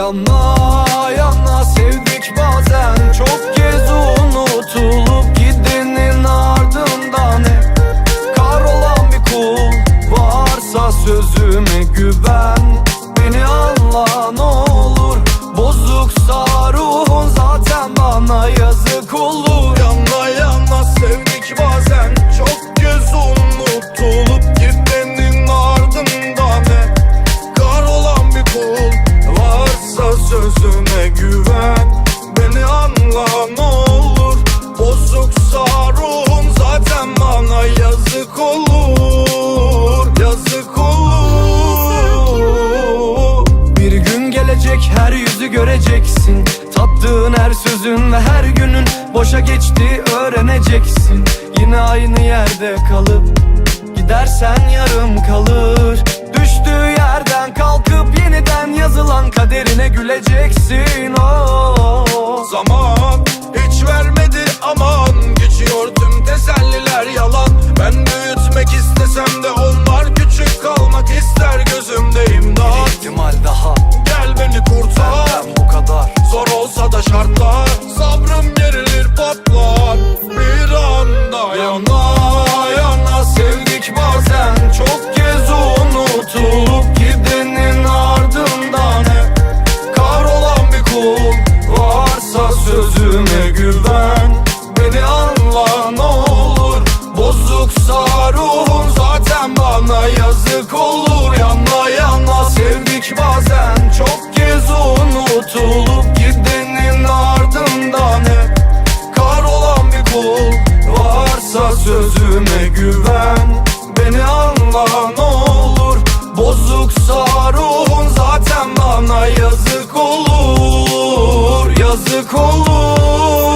Yanma yanma. Sözüme güven Beni anla ne olur. Bozuksa ruhun zaten bana yazık olur. Yana yana sevdik bazen. Çok kez unutulup gidenin ardından hep Kahrolan bir kul varsa sözüme güven. Beni anla ne olur. Bozuksa ruhum zaten bana yazık olur her yüzü göreceksin. Tattığın her sözün ve her günün boşa geçti öğreneceksin. Yine aynı yerde kalıp Gidersen yarım kalır. Düştüğü yerden kalkıp yeniden yazılan kaderine güleceksin. Oh. Zaman hiç vermedi aman. Geçiyor tüm teselliler yalan sözüme güven. Beni anla ne olur. Bozuksa ruhun zaten bana yazık olur. Yazık olur